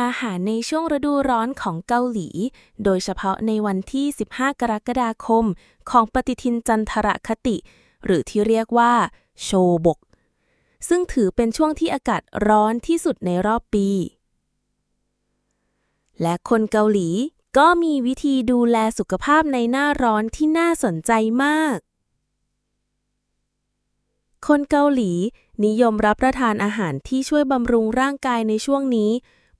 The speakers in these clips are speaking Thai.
อาหารในช่วงฤดูร้อนของเกาหลี โดยเฉพาะในวันที่ 15 กรกฎาคม ของปฏิทินจันทรคติ หรือที่เรียกว่าโชบก ซึ่งถือเป็นช่วงที่อากาศร้อนที่สุดในรอบปี และคนเกาหลีก็มีวิธีดูแลสุขภาพในหน้าร้อนที่น่าสนใจมาก คนเกาหลีนิยมรับประทานอาหารที่ช่วยบำรุงร่างกายในช่วงนี้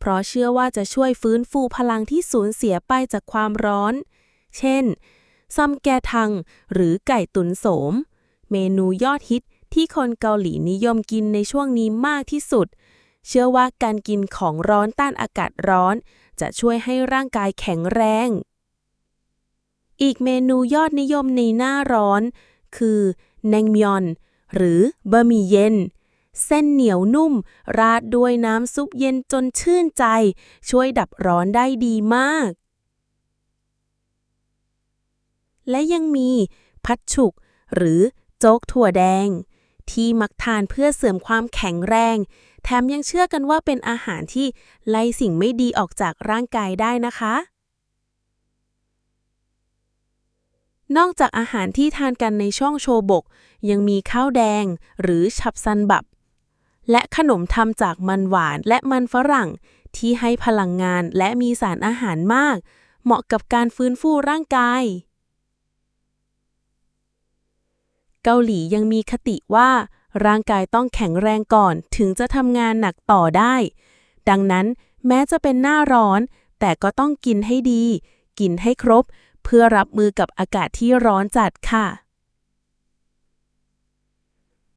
เพราะเชื่อว่าจะช่วยฟื้นฟูพลังที่สูญเสียไปจากความร้อน เช่นซัมแกทัง หรือไก่ตุนโสม เมนูยอดฮิตที่คนเกาหลีนิยมกินในช่วงนี้มากที่สุด เชื่อว่าการกินของร้อนต้านอากาศร้อน จะช่วยให้ร่างกายแข็งแรง อีกเมนูยอดนิยมในหน้าร้อน คือแนงมยอน หรือบะหมี่เย็น เส้นเหนียวนุ่ม ราดด้วยน้ำซุปเย็นจนชื่นใจ ช่วยดับร้อนได้ดีมาก และยังมีพัดฉุก หรือโจ๊กถั่วแดง ที่มักทานเพื่อเสริมความแข็งแรง แถมยังเชื่อกันว่าเป็นอาหารที่ไล่สิ่งไม่ดีออกจากร่างกายได้นะคะ นอกจากอาหารที่ทานกันในช่องโชบก ยังมีข้าวแดงหรือฉับซันบับ และขนมทำจากมันหวานและมันฝรั่ง ที่ให้พลังงานและมีสารอาหารมาก เหมาะกับการฟื้นฟูร่างกาย เกาหลียังมีคติว่า ร่างกายต้องแข็งแรงก่อนถึงจะทำงานหนักต่อได้ ดังนั้นแม้จะเป็นหน้าร้อน แต่ก็ต้องกินให้ดี กินให้ครบ เพื่อรับมือกับอากาศที่ร้อนจัดค่ะ